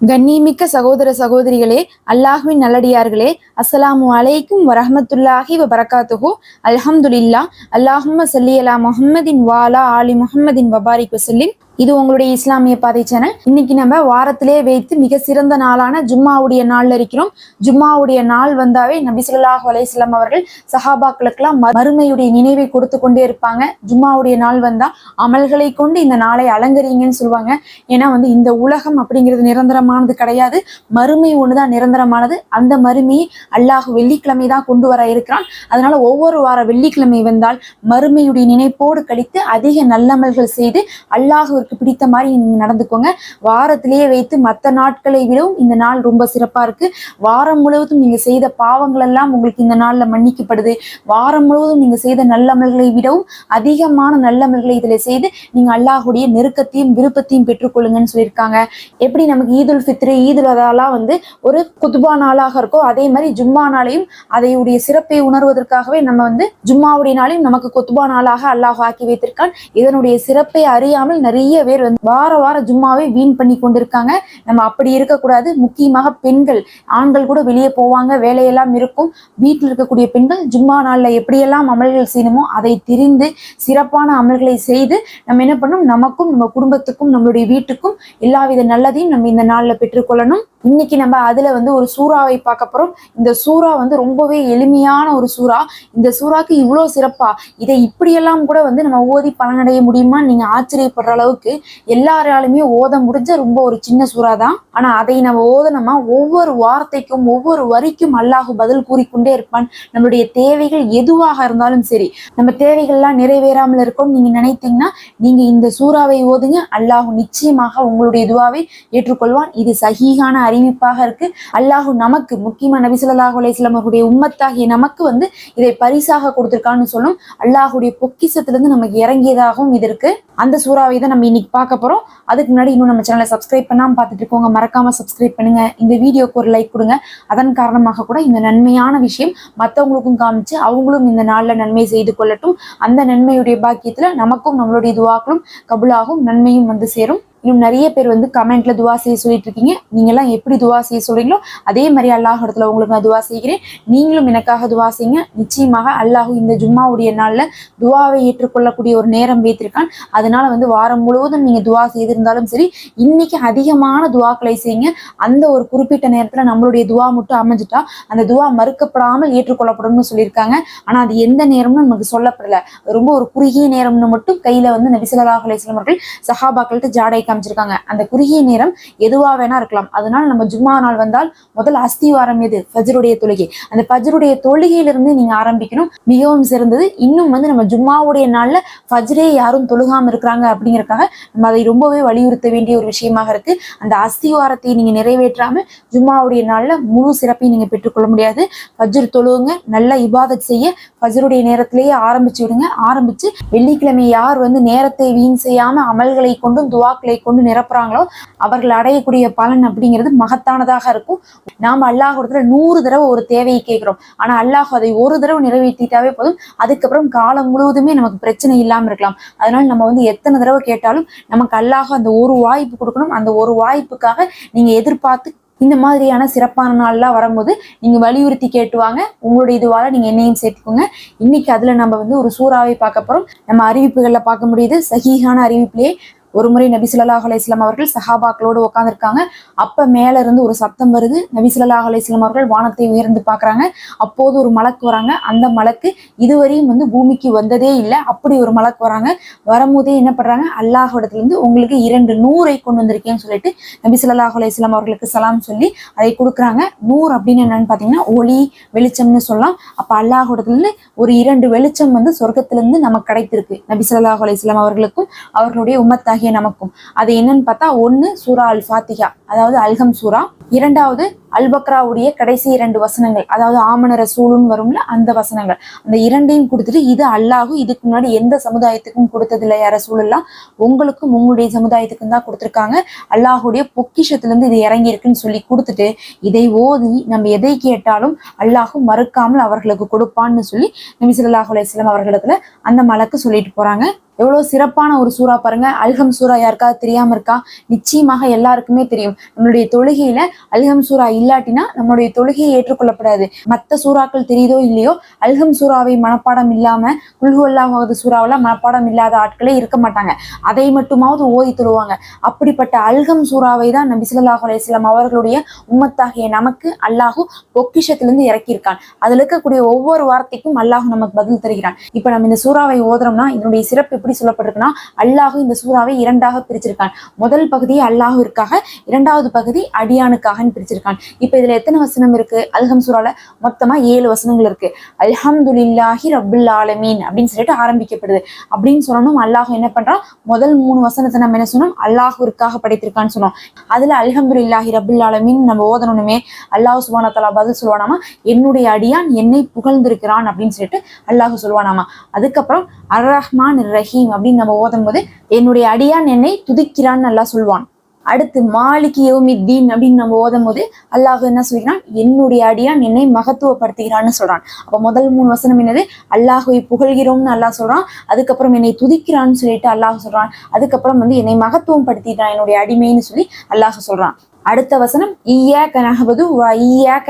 கண்ணியமிக்க சகோதர சகோதரிகளே அல்லாஹ்வின் நல்லடியார்களே அஸ்ஸலாமு அலைக்கும் வரஹ்மத்துல்லாஹி வபரகாத்துஹு. அல்ஹம்துலில்லா அல்லாஹும்ம சல்லி அலா முஹம்மதின் வாலா ஆலி முஹம்மதின் வபாரிக் வசல்லிம் இது உங்களுடைய இஸ்லாமிய பாதை சேனல். இன்னைக்கு நம்ம வாரத்திலே வைத்து மிக சிறந்த நாளான ஜும்மாவுடைய நாள்ல இருக்கிறோம். ஜும்மாவுடைய நாள் வந்தாவே நபிசுல்லாஹ் அலையம் அவர்கள் சஹாபாக்களுக்கெல்லாம் ம- மறுமையுடைய நினைவை கொடுத்து கொண்டே இருப்பாங்க. ஜும்மாவுடைய நாள் வந்தா அமல்களை கொண்டு இந்த நாளை அலங்கரிங்கன்னு சொல்லுவாங்க. ஏன்னா வந்து இந்த உலகம் அப்படிங்கிறது நிரந்தரமானது கிடையாது. மறுமை ஒண்ணுதான் நிரந்தரமானது. அந்த மறுமையை அல்லாஹ் வெள்ளிக்கிழமை தான் கொண்டு வர இருக்கிறான். அதனால ஒவ்வொரு வார வெள்ளிக்கிழமை வந்தால் மறுமையுடைய நினைப்போடு கழித்து அதிக நல்லமல்கள் செய்து அல்லாஹுவிற்கு பிடித்த மாதிரி நீங்க நடந்துக்கோங்க. வாரத்திலேயே வைத்து மற்ற நாட்களை விடவும் இந்த நாள் ரொம்ப சிறப்பா இருக்கு. வாரம் முழுவதும் நீங்க செய்த பாவங்கள் எல்லாம் உங்களுக்கு இந்த நாள்ல மன்னிக்கப்படுது. வாரம் முழுவதும் நீங்க செய்த நல்லமல்களை விடவும் அதிகமான நல்லமல்களை இதுல செய்து நீங்க அல்லாஹுடைய நெருக்கத்தையும் விருப்பத்தையும் பெற்றுக்கொள்ளுங்கன்னு சொல்லியிருக்காங்க. எப்படி நமக்கு ஈதுல் ஃபித்ரு ஈதுல் அதாலாம் வந்து ஒரு குதுபா நாளாக இருக்கோ அதே மாதிரி ஜும்மா நாளையும் அதையுடைய சிறப்பை உணர்வதற்காகவே நம்ம வந்து ஜும்மாவுடைய நாளையும் நமக்கு குத்துபா நாளாக அல்லாஹ் ஆக்கி வைத்திருக்கான். இதனுடைய சிறப்பை அறியாமல் நிறைய பேர் வந்து வார வார ஜும்மாவே வீண் பண்ணி கொண்டிருக்காங்க. நம்ம அப்படி இருக்கக்கூடாது. முக்கியமாக பெண்கள். ஆண்கள் கூட வெளியே போவாங்க. வேலையெல்லாம் இருக்கும். வீட்டில் இருக்கக்கூடிய பெண்கள் ஜும்மா நாளில் எப்படியெல்லாம் அமல்கள் செய்யணுமோ அதை தெரிந்து சிறப்பான அமல்களை செய்து நம்ம என்ன பண்ணணும்? நமக்கும் நம்ம குடும்பத்துக்கும் நம்மளுடைய வீட்டுக்கும் எல்லாவித நல்லதையும் நம்ம இந்த நாளில் பெற்றுக்கொள்ளணும். இன்னைக்கு நம்ம அதுல வந்து ஒரு சூறாவை பார்க்க போறோம். இந்த சூறா வந்து ரொம்பவே எளிமையான ஒரு சூறா. இந்த சூறாக்கு இவ்வளோ சிறப்பா. இதை இப்படியெல்லாம் கூட வந்து நம்ம ஓதி பலனடைய முடியுமா? நீங்க ஆச்சரியப்படுற அளவுக்கு எல்லாராலுமே ஓத முடிஞ்ச ரொம்ப ஒரு சின்ன சூறா தான் ஆனா அதை நம்ம ஓதனமா ஒவ்வொரு வார்த்தைக்கும் ஒவ்வொரு வரிக்கும் அல்லாஹு பதில் கூறிக்கொண்டே இருப்பான். நம்மளுடைய தேவைகள் எதுவாக இருந்தாலும் சரி. நம்ம தேவைகள்லாம் நிறைவேறாமல் இருக்கும் நீங்க நினைத்தீங்கன்னா நீங்க இந்த சூறாவை ஓதுங்க. அல்லாஹு நிச்சயமாக உங்களுடைய துவாவை ஏற்றுக்கொள்வான். இது சகிகான அறிவிப்பாக இருக்கு. அல்லாஹு நமக்கு முக்கியமா நபி ஸல்லல்லாஹு அவருடைய உம்மத்தாகிய நமக்கு வந்து இதை பரிசாக கொடுத்திருக்கான்னு சொல்லும். அல்லாஹுடைய பொக்கிசத்திலிருந்து நமக்கு இறங்கியதாகவும் இது இருக்கு. அந்த சூறாவை தான் நம்ம இன்னைக்கு பார்க்க போறோம். அதுக்கு முன்னாடி இன்னும் நம்ம சேனலை சப்ஸ்கிரைப் பண்ணாம பார்த்துட்டு இருக்கோங்க மறக்காம சப்ஸ்கிரைப் பண்ணுங்க. இந்த வீடியோக்கு ஒரு லைக் கொடுங்க. அதன் காரணமாக கூட இந்த நன்மையான விஷயம் மற்றவங்களுக்கும் காமிச்சு அவங்களும் இந்த நாளில் நன்மை செய்து கொள்ளட்டும். அந்த நன்மையுடைய பாக்கியத்தில் நமக்கும் நம்மளுடைய துவாக்களும் கபுலாகும் நன்மையும் வந்து சேரும். இன்னும் நிறைய பேர் வந்து கமெண்ட்ல துவா செய்ய சொல்லிட்டு இருக்கீங்க நீங்கெல்லாம் எப்படி துவா செய்ய சொல்றீங்களோ அதே மாதிரி அல்லாஹ் இடத்துல உங்களுக்கு நான் துவா செய்கிறேன். நீங்களும் எனக்காக துவா செய்யுங்க. நிச்சயமாக அல்லாஹ் இந்த ஜும்மாவுடைய நாளில் துவாவை ஏற்றுக்கொள்ளக்கூடிய ஒரு நேரம் வைத்திருக்கான். அதனால வந்து வாரம் முழுவதும் நீங்க துவா செய்திருந்தாலும் சரி இன்னைக்கு அதிகமான துவாக்களை செய்யுங்க. அந்த ஒரு குறிப்பிட்ட நேரத்தில் நம்மளுடைய துவா மட்டும் அமைஞ்சிட்டா அந்த துவா மறுக்கப்படாமல் ஏற்றுக்கொள்ளப்படும்னு சொல்லியிருக்காங்க. ஆனா அது எந்த நேரம்னு நமக்கு சொல்லப்படல. ரொம்ப ஒரு குறுகிய நேரம்னு மட்டும் கையில வந்து நபிசல்லாஹ் அலையம் அவர்கள் சஹாபாக்கள்கிட்ட ஜாடை காமிச்சிருக்காங்க. அந்த குறுகிய நேரம் எதுவா வேணா இருக்கலாம். அதனால நம்ம ஜும்மா நாள் வந்தால் முதல் அஸ்திவாரம் எது? ஃபஜருடைய தொழுகை. அந்த ஃபஜருடைய தொழுகையிலிருந்து நீங்க ஆரம்பிக்கணும். மிகவும் சிறந்தது. இன்னும் வந்து நம்ம ஜும்மாவுடைய நாள்ல ஃபஜ்ரே யாரும் தொழுகாம இருக்கிறாங்க அப்படிங்கறக்காக நம்ம அதை ரொம்பவே வலியுறுத்த வேண்டிய ஒரு விஷயமாக இருக்கு. அந்த அஸ்திவாரத்தை நீங்க நிறைவேற்றாம ஜும்மாவுடைய நாள்ல முழு சிறப்பையும் நீங்க பெற்றுக்கொள்ள முடியாது. ஃபஜ்ர் தொழுவுங்க நல்ல இபாதத் செய்ய ஃபஜ்ருடைய நேரத்திலேயே ஆரம்பிச்சு விடுங்க. ஆரம்பிச்சு வெள்ளிக்கிழமை யார் வந்து நேரத்தை வீண் செய்யாம அமல்களை கொண்டும் துவாக்களை கொண்டு நிரப்புறாங்களோ அவர்கள் அடையக்கூடிய பலன் அப்படிங்கிறது மகத்தானதாக இருக்கும். நாம் அல்லாஹ் இடத்துல நூறு தடவை ஒரு தேவையை கேட்கிறோம். ஆனா அல்லாஹ் அதை ஒரு தடவை நிறைவேற்றிட்டாவே போதும். அதுக்கப்புறம் காலம் முழுவதுமே நமக்கு பிரச்சனை இல்லாம இருக்கலாம். அதனால நம்ம வந்து எத்தனை தடவை கேட்டாலும் நமக்கு அல்லாஹ் அந்த ஒரு வாய்ப்பு கொடுக்கணும். அந்த ஒரு வாய்ப்புக்காக நீங்க எதிர்பார்த்து இந்த மாதிரியான சிறப்பான நாள்லாம் வரும்போது நீங்க வலியுறுத்தி கேட்டுவாங்க உங்களுடைய இதுவால நீங்க என்னையும் சேர்த்துக்கோங்க. இன்னைக்கு அதுல நம்ம வந்து ஒரு சூறாவை பார்க்க போறோம். நம்ம அறிவிப்புகள்ல பார்க்க முடியுது. சஹீஹான அறிவிப்பிலே ஒரு முறை நபி ஸல்லல்லாஹு அலைஹி அவர்கள் சஹாபாக்களோடு உட்காந்துருக்காங்க அப்ப மேல இருந்து ஒரு சத்தம் வருது. நபி ஸல்லல்லாஹு அலைஹி அவர்கள் வானத்தை உயர்ந்து பாக்குறாங்க. அப்போது ஒரு மலக்கு வராங்க. அந்த மலக்கு இதுவரையும் வந்து பூமிக்கு வந்ததே இல்லை. அப்படி ஒரு மலக்கு வராங்க. வரும்போதே என்ன பண்றாங்க? அல்லாஹ்விடத்துல இருந்து உங்களுக்கு இரண்டு நூறை கொண்டு வந்திருக்கேன்னு சொல்லிட்டு நபி ஸல்லல்லாஹு அலைஹி அவர்களுக்கு சலாம் சொல்லி அதை கொடுக்குறாங்க. நூறு அப்படின்னு என்னன்னு பார்த்தீங்கன்னா ஒளி வெளிச்சம்னு சொல்லலாம். அப்ப அல்லாஹ்விடத்துல ஒரு இரண்டு வெளிச்சம் வந்து சொர்க்கத்திலிருந்து நமக்கு கிடைத்திருக்கு. நபி ஸல்லல்லாஹு அவர்களுக்கும் அவர்களுடைய ஆகிய நமக்கும். அது என்னன்னு பார்த்தா ஒன்னு சூரா அல் ஃபாத்திகா அதாவது அல்ஹம் சூரா. இரண்டாவது அல்பக்ராவுடைய கடைசி இரண்டு வசனங்கள் அதாவது ஆமன ரசூலுன்னு வரும்ல அந்த வசனங்கள். அந்த இரண்டையும் கொடுத்துட்டு இது அல்லாஹு இதுக்கு முன்னாடி எந்த சமுதாயத்துக்கும் கொடுத்ததில்லை யார சூழல்லாம் உங்களுக்கும் உங்களுடைய சமுதாயத்துக்கும் தான் கொடுத்துருக்காங்க. அல்லாஹுடைய பொக்கிஷத்துலேருந்து இது இறங்கி இருக்குன்னு சொல்லி கொடுத்துட்டு இதை ஓதி நம்ம எதை கேட்டாலும் அல்லாஹும் மறுக்காமல் அவர்களுக்கு கொடுப்பான்னு சொல்லி நபி அலையம் அலைஹி அந்த மலக்கு சொல்லிட்டு போறாங்க. எவ்வளவு சிறப்பான ஒரு சூறா பாருங்க. அல்ஹம் சூரா யாருக்காவது தெரியாம இருக்கா? நிச்சயமாக எல்லாருக்குமே தெரியும். நம்மளுடைய தொழுகையில அல்ஹம் சூரா இல்லாட்டினா நம்மளுடைய தொழுகையை ஏற்றுக்கொள்ளப்படாது. மற்ற சூறாக்கள் தெரியுதோ இல்லையோ அல்ஹம் சூறாவை மனப்பாடம் இல்லாம குல்ஹு அல்லாஹாவது மனப்பாடம் இல்லாத ஆட்களே இருக்க மாட்டாங்க. அதை மட்டுமாவது ஓதி தொழுவாங்க. அப்படிப்பட்ட அல்ஹம் சூறாவை தான் நபி ஸல்லல்லாஹு அலையம் அவர்களுடைய உம்மத்தாகிய நமக்கு அல்லாஹு பொக்கிஷத்திலிருந்து இறக்கியிருக்கான். அதுல இருக்கக்கூடிய ஒவ்வொரு வார்த்தைக்கும் அல்லாஹு நமக்கு பதில் தருகிறான். இப்ப நம்ம இந்த சூறாவை ஓதுறோம்னா இதனுடைய சிறப்பு எப்படி சொல்லப்பட்டிருக்குன்னா அல்லாஹ் இந்த சூறாவை இரண்டாக பிரிச்சிருக்கான். முதல் பகுதி அல்லாஹிற்காக இரண்டாவது பகுதி அடியானுக்காக பிரிச்சிருக்கான். இப்ப இதுல எத்தனை வசனம் இருக்கு? அல்ஹம் சூறால மொத்தமா ஏழு வசனங்கள் இருக்கு. அல்ஹம்துலில்லாஹி ரபுல் ஆலமீன் அப்படின்னு சொல்லிட்டு ஆரம்பிக்கப்படுது. அப்படின்னு சொல்லணும் அல்லாஹ் என்ன பண்றான்? முதல் மூணு வசனத்தை நம்ம என்ன சொன்னோம்? அல்லாஹிற்காக படைத்திருக்கான்னு சொன்னோம். அதுல அல்ஹம்துலில்லாஹி ரபுல் ஆலமீன் நம்ம ஓதணுமே அல்லாஹ் சுபானத்தலா பதில் சொல்லுவானாமா என்னுடைய அடியான் என்னை புகழ்ந்திருக்கிறான் அப்படின்னு சொல்லிட்டு அல்லாஹ் சொல்லுவானாமா அதுக்கப்புறம் அர் ரஹ்மான் ரஹீம் அப்படின்னு நம்ம ஓதும் போது என்னுடைய அடியான் என்னை துதிக்கிறான்னு நல்லா சொல்வான் அடுத்து மாலிகி தீன் அப்படின்னு நம்ம ஓதும் போது அல்லாஹ் என்ன சொல்கிறான்? என்னுடைய அடியான் என்னை மகத்துவப்படுத்துகிறான்னு சொல்றான். அப்போ முதல் மூணு வசனம் என்னது? அல்லாஹுவை புகழ்கிறோம்னு அல்லாஹ் சொல்றான். அதுக்கப்புறம் என்னை துதிக்கிறான்னு சொல்லிட்டு அல்லாஹ் சொல்றான். அதுக்கப்புறம் வந்து என்னை மகத்துவம் படுத்திட்டான் என்னுடைய அடிமைன்னு சொல்லி அல்லாஹ் சொல்றான். அடுத்த வசனம் ஈயாக்க நகபது வ ஈயாக்க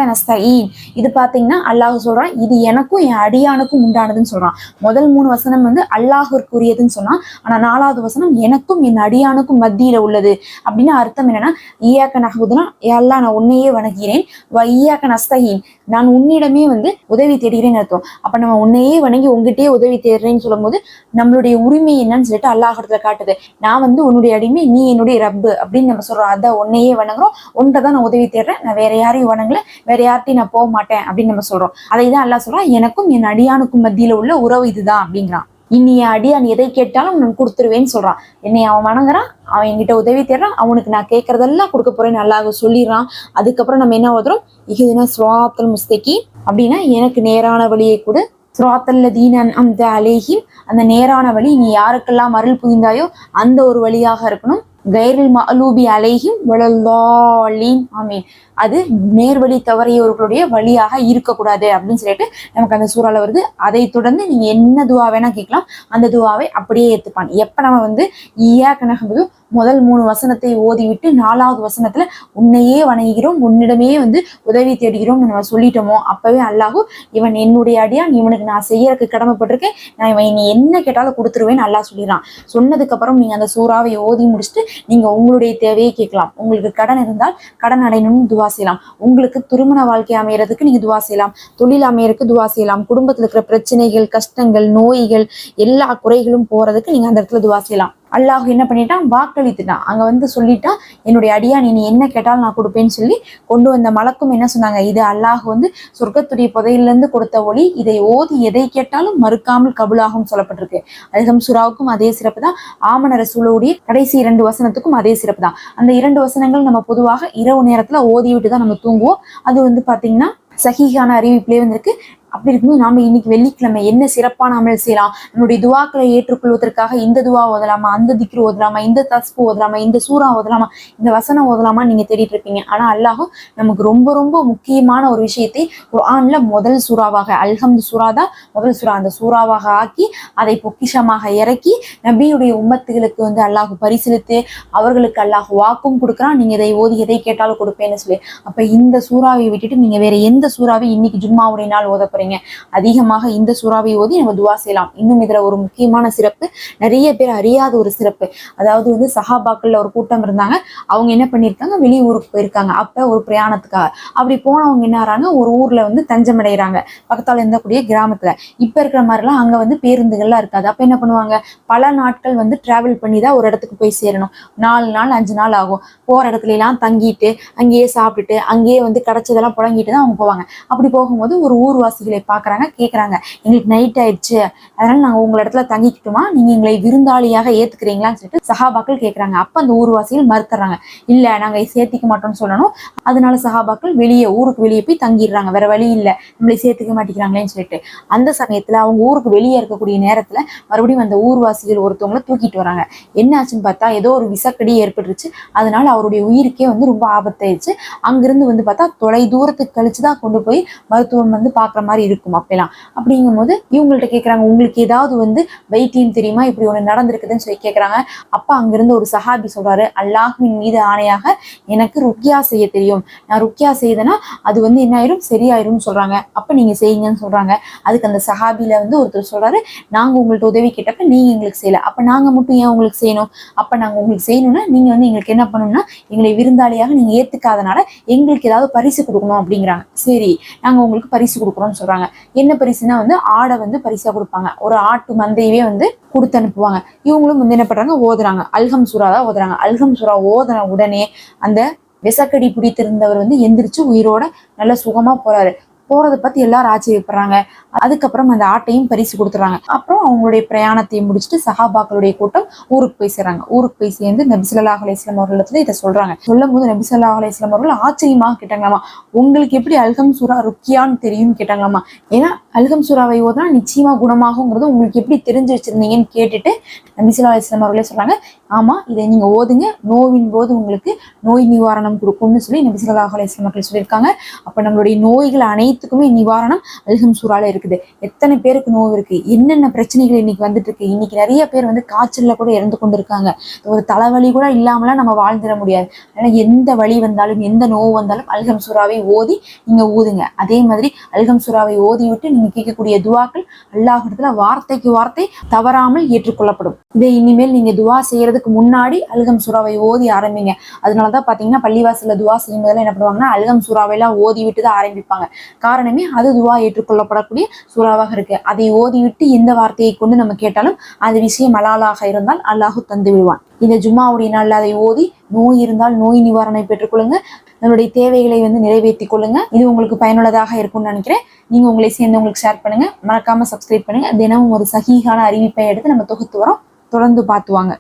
இது பார்த்தீங்கன்னா அல்லாஹ் சொல்றான் இது எனக்கும் என் அடியானுக்கும் உண்டானதுன்னு சொல்றான். முதல் மூணு வசனம் வந்து அல்லாஹிற்குரியதுன்னு சொன்னான். ஆனால் நாலாவது வசனம் எனக்கும் என் அடியானுக்கும் மத்தியில உள்ளது. அப்படின்னு அர்த்தம் என்னன்னா ஈயாக்க நகபுதுனா எல்லாம் நான் உன்னையே வணங்குகிறேன். வ ஈயாக்க நான் உன்னிடமே வந்து உதவி தேடுகிறேன்னு அர்த்தம். அப்ப நம்ம உன்னையே வணங்கி உங்ககிட்டயே உதவி தேடுறேன்னு சொல்லும்போது நம்மளுடைய உரிமை என்னன்னு சொல்லிட்டு அல்லாஹ் காட்டுது. நான் வந்து உன்னுடைய அடிமை நீ என்னுடைய ரப்பு அப்படின்னு நம்ம சொல்றோம். அதான் உன்னையே வணங்குறோம். உன்கிட்ட தான் நான் உதவி தேடுறேன். நான் வேற யாரையும் வணங்கல. வேற யார்ட்டையும் நான் போக மாட்டேன் அப்படின்னு நம்ம சொல்றோம். அதை தான் எல்லாம் சொல்றான் எனக்கும் என் அடியானுக்கும் மத்தியில உள்ள உறவு இதுதான் அப்படிங்கிறான். இனி என் அடியான் எதை கேட்டாலும் நான் கொடுத்துருவேன்னு சொல்றான். என்னை அவன் வணங்குறான் அவன் என்கிட்ட உதவி தேடுறான் அவனுக்கு நான் கேட்கறதெல்லாம் கொடுக்க போறேன்னு நல்லா சொல்லிடுறான். அதுக்கப்புறம் நம்ம என்ன ஓதுறோம் இதுனா ஸ்வாத்தல் முஸ்தகி அப்படின்னா எனக்கு நேரான வழியை கூட. சுராத்தல்ல தீனன் அந்த அலேஹிம் அந்த நேரான வழி நீ யாருக்கெல்லாம் அருள் புரிந்தாயோ அந்த ஒரு வழியாக இருக்கணும். கைரில் மலூபி அலைஹிம் வளல்லாலீன் ஆமீன். அது நேர்வழி தவறியவர்களுடைய வழியாக இருக்கக்கூடாது அப்படின்னு சொல்லிட்டு நமக்கு அந்த சூறால வருது. அதை தொடர்ந்து நீங்கள் என்ன துவா வேணால் கேட்கலாம். அந்த துவாவை அப்படியே ஏற்றுப்பான் எப்போ நம்ம வந்து ஈயா கனகபது முதல் மூணு வசனத்தை ஓதிவிட்டு நாலாவது வசனத்துல உன்னையே வணங்குகிறோம் உன்னிடமே வந்து உதவி தேடுகிறோம் நம்ம சொல்லிட்டோமோ அப்பவே அல்லாஹு இவன் என்னுடைய அடியான் இவனுக்கு நான் செய்யறதுக்கு கடமைப்பட்டிருக்கேன் நான் இவன் நீ என்ன கேட்டாலும் கொடுத்துருவேன்னு நல்லா சொல்லிடுறான். சொன்னதுக்கு அப்புறம் நீங்க அந்த சூறாவை ஓதி முடிச்சுட்டு நீங்க உங்களுடைய தேவையை கேட்கலாம். உங்களுக்கு கடன் இருந்தால் கடன் அடையணும்னு துவா செய்யலாம். உங்களுக்கு திருமண வாழ்க்கை அமையறதுக்கு நீங்க துவா செய்யலாம். தொழில் அமையறதுக்கு துவா செய்யலாம். குடும்பத்தில் இருக்கிற பிரச்சனைகள் கஷ்டங்கள் நோய்கள் எல்லா குறைகளும் போறதுக்கு நீங்க அந்த இடத்துல துவா செய்யலாம். அல்லாஹ் என்ன பண்ணிட்டான்? வாக்களித்துட்டான் அங்க வந்து சொல்லிட்டான் என்னுடைய அடியா நீ என்ன கேட்டாலும் நான் கொடுப்பேன்னு சொல்லி கொண்டு வந்த மலக்கும் என்ன சொன்னாங்க? இது அல்லாஹ் வந்து சொர்க்கத்துடைய புதையிலிருந்து கொடுத்த ஒளி. இதை ஓதி எதை கேட்டாலும் மறுக்காமல் கபுலாகும் சொல்லப்பட்டிருக்கு. அதுகம் சுறாவுக்கும் அதே சிறப்பு தான். ஆமன ரசூலுடைய கடைசி இரண்டு வசனத்துக்கும் அதே சிறப்பு தான். அந்த இரண்டு வசனங்கள் நம்ம பொதுவாக இரவு நேரத்துல ஓதி விட்டு தான் நம்ம தூங்குவோம். அது வந்து பாத்தீங்கன்னா சகிகான அறிவிப்பிலே வந்திருக்கு. அப்படி இருக்கும்போது நாம இன்னைக்கு வெள்ளிக்கிழமை என்ன சிறப்பான அமல் செய்யலாம்? நம்மளுடைய துவாக்களை ஏற்றுக்கொள்வதற்காக இந்த துவா ஓதலாமா? அந்த திக்ரு ஓதலாமா? இந்த தஸ்பு ஓதலாமா? இந்த சூறா ஓதலாமா? இந்த வசனம் ஓதலாமா? நீங்க தேடிட்டு இருப்பீங்க. ஆனா அல்லாஹும் நமக்கு ரொம்ப ரொம்ப முக்கியமான ஒரு விஷயத்தை குர்ஆன்ல முதல் சூறாவாக அல்ஹம்து சூறா தான் முதல் சூறா. அந்த சூறாவாக ஆக்கி அதை பொக்கிஷமாக இறக்கி நபியுடைய உம்மத்துகளுக்கு வந்து அல்லாஹ் பரிசீலித்து அவர்களுக்கு அல்லாஹ் வாக்கும் கொடுக்குறான். நீங்க இதை ஓதி எதை கேட்டாலும் கொடுப்பேன்னு சொல்லி. அப்ப இந்த சூறாவை விட்டுட்டு நீங்க வேற எந்த சூறாவை இன்னைக்கு ஜும்மாவுடைய நாள் ஓதப்ப போறீங்க. அதிகமாக இந்த சூறாவை ஓதி நம்ம துவா செய்யலாம். இன்னும் இதுல ஒரு முக்கியமான சிறப்பு நிறைய பேர் அறியாத ஒரு சிறப்பு. அதாவது வந்து சஹாபாக்கள்ல ஒரு கூட்டம் இருந்தாங்க. அவங்க என்ன பண்ணியிருக்காங்க? வெளியூருக்கு போயிருக்காங்க. அப்ப ஒரு பிரயாணத்துக்காக. அப்படி போனவங்க என்ன ஆறாங்க? ஒரு ஊர்ல வந்து தஞ்சம் அடைகிறாங்க பக்கத்தால இருந்தக்கூடிய கிராமத்துல. இப்ப இருக்கிற மாதிரிலாம் அங்க வந்து பேருந்துகள்லாம் இருக்காது. அப்ப என்ன பண்ணுவாங்க? பல நாட்கள் வந்து டிராவல் பண்ணி தான் ஒரு இடத்துக்கு போய் சேரணும். நாலு நாள் அஞ்சு நாள் ஆகும். போற இடத்துல எல்லாம் தங்கிட்டு அங்கேயே சாப்பிட்டுட்டு அங்கேயே வந்து கிடைச்சதெல்லாம் புழங்கிட்டு தான் அவங்க போவாங்க. அப்படி போகும்போது ஒரு ஊர்வாசிகளை பார்க்குறாங்க கேட்குறாங்க எங்களுக்கு நைட் ஆயிடுச்சு. அதனால நாங்கள் உங்கள் இடத்துல தங்கிக்கிட்டோமா? நீங்க எங்களை விருந்தாளியாக ஏற்றுக்கிறீங்களான்னு சொல்லிட்டு சஹாபாக்கள் கேட்குறாங்க அப்போ அந்த ஊர்வாசிகள் மறுத்துறாங்க. இல்ல நாங்க சேர்த்திக்க மாட்டோம்னு சொல்லணும். அதனால சஹாபாக்கள் வெளியே ஊருக்கு வெளியே போய் தங்கிடுறாங்க. வேற வழி இல்லை. நம்மளை சேர்த்துக்க மாட்டேங்கிறாங்களேன்னு சொல்லிட்டு. அந்த சமயத்துல அவங்க ஊருக்கு வெளியே இருக்கக்கூடிய நேரத்துல மறுபடியும் அந்த ஊர்வாசிகள் ஒருத்தவங்கள தூக்கிட்டு வராங்க. என்ன ஆச்சுன்னு பார்த்தா ஏதோ ஒரு விசக்கடி ஏற்பட்டுருச்சு. அதனால அவருடைய உயிருக்கே வந்து ரொம்ப ஆபத்தாயிடுச்சு. அங்கிருந்து வந்து பார்த்தா தொலை தூரத்துக்கு கழிச்சு தான் கொண்டு போய் மருத்துவம் வந்து பார்க்குற மாதிரி மாதிரி இருக்கும் அப்பெல்லாம். அப்படிங்கும்போது இவங்கள்ட்ட கேட்குறாங்க உங்களுக்கு ஏதாவது வந்து வைத்தியம் தெரியுமா? இப்படி ஒன்று நடந்திருக்குதுன்னு சொல்லி கேட்குறாங்க அப்போ அங்கிருந்து ஒரு சஹாபி சொல்றாரு அல்லாஹ்வின் மீது ஆணையாக எனக்கு ருக்கியா செய்ய தெரியும். நான் ருக்கியா செய்தேன்னா அது வந்து என்ன ஆயிரும்? சரியாயிரும்னு சொல்றாங்க. அப்போ நீங்க செய்யுங்கன்னு சொல்றாங்க. அதுக்கு அந்த சஹாபியில் வந்து ஒருத்தர் சொல்றாரு நாங்க உங்கள்ட்ட உதவி கேட்டப்ப நீங்க எங்களுக்கு செய்யல. அப்ப நாங்க மட்டும் ஏன் உங்களுக்கு செய்யணும்? அப்ப நாங்க உங்களுக்கு செய்யணும்னா நீங்க வந்து எங்களுக்கு என்ன பண்ணணும்னா எங்களை விருந்தாளியாக நீங்க ஏத்துக்காதனால எங்களுக்கு ஏதாவது பரிசு கொடுக்கணும் அப்படிங்கிறாங்க. சரி நாங்க உங்களுக்கு பரிசு கொடுக்குறோம்னு சொல்கிறாங்க என்ன பரிசுனா வந்து ஆடை வந்து பரிசா கொடுப்பாங்க. ஒரு ஆட்டு மந்தையவே வந்து கொடுத்து அனுப்புவாங்க. இவங்களும் வந்து என்ன பண்றாங்க? ஓதுறாங்க. அல்கம் சுறா தான் ஓதுறாங்க. அல்கம் சுறா ஓதுன உடனே அந்த விசக்கடி பிடித்திருந்தவர் வந்து எந்திரிச்சு உயிரோட நல்ல சுகமா போறாரு. போறதை பத்தி எல்லாரும் ஆச்சரியப்படுறாங்க. அதுக்கப்புறம் அந்த ஆட்டையும் பரிசு கொடுத்துறாங்க அப்புறம் அவங்களுடைய பிரயாணத்தை முடிச்சுட்டு சஹாபாக்களுடைய கூட்டம் ஊருக்கு போய் சேர்றாங்க. ஊருக்கு போய் சேர்ந்து நபிசல்லாஹ் அலிஸ்லாம் அவர்களிடத்துல இதை சொல்றாங்க. சொல்லும் போது நபிசல்லாஹ் அலிஸ்லாம் அவர்கள் ஆச்சரியமாக கேட்டாங்களாமா. உங்களுக்கு எப்படி அல்கம் சூரா ருக்கியான்னு தெரியும்னு கேட்டாங்களாமா. ஏன்னா அல்கம் சூறாவை ஓதுனா நிச்சயமா குணமாகுங்கிறது உங்களுக்கு எப்படி தெரிஞ்சு வச்சிருந்தீங்கன்னு கேட்டுட்டு நபிசல்லா அலிஸ்லாம் அவர்களே சொல்றாங்க. ஆமா இதை நீங்க ஓதுங்க. நோவின் போது உங்களுக்கு நோய் நிவாரணம் கொடுக்கும்னு சொல்லி நபிசல்லாஹ் அலையம் மக்கள் சொல்லியிருக்காங்க. அப்ப நம்மளுடைய நோய்கள் அனைத்துக்குமே நிவாரணம் அல்ஹம் சூறால இருக்குது. எத்தனை பேருக்கு நோய் இருக்கு? என்னென்ன பிரச்சனைகள் இன்னைக்கு வந்துட்டு இருக்கு? இன்னைக்கு நிறைய பேர் வந்து காய்ச்சல்ல கூட இறந்து கொண்டு இருக்காங்க ஒரு தலைவலி கூட இல்லாமலாம் நம்ம வாழ்ந்துட முடியாது. அதனால எந்த வலி வந்தாலும் எந்த நோவு வந்தாலும் அல்கம் சூறாவை ஓதி நீங்க ஊதுங்க அதே மாதிரி அல்கம் சூறாவை ஓதி விட்டு நீங்க கேட்கக்கூடிய துவாக்கள் அல்லாஹிடத்துல வார்த்தைக்கு வார்த்தை தவறாமல் ஏற்றுக்கொள்ளப்படும். இதை இனிமேல் நீங்க துவா செய்யறதுக்கு முன்னாடி அல்கம் சூறாவை ஓதி ஆரம்பிங்க. அதனாலதான் பாத்தீங்கன்னா பள்ளிவாசல்ல துவா செய்யும் போதெல்லாம் என்ன பண்ணுவாங்கன்னா அல்கம் சூறாவை எல்லாம் ஓதி விட்டு தான் ஆரம்பிப்பாங்க. காரணமே அது துவா ஏற்றுக்கொள்ளப்படக்கூடிய சூறாவாக இருக்கு. அதை ஓதிவிட்டு எந்த வார்த்தையை கொண்டு நம்ம கேட்டாலும் அது விஷயம் அலாலாக இருந்தால் அல்லாஹு தந்து விடுவான். இந்த ஜும்மாவுடைய நாள் அதை ஓதி நோய் இருந்தால் நோய் நிவாரணை பெற்றுக்கொள்ளுங்க நம்மளுடைய தேவைகளை வந்து நிறைவேற்றி கொள்ளுங்க. இது உங்களுக்கு பயனுள்ளதாக இருக்கும்னு நினைக்கிறேன். நீங்க உங்களை சேர்ந்து உங்களுக்கு ஷேர் பண்ணுங்க. மறக்காம சப்ஸ்கிரைப் பண்ணுங்க. தினமும் ஒரு சகிகான அறிவிப்பை எடுத்து நம்ம தொகுத்து வரோம். தொடர்ந்து பார்த்துவாங்க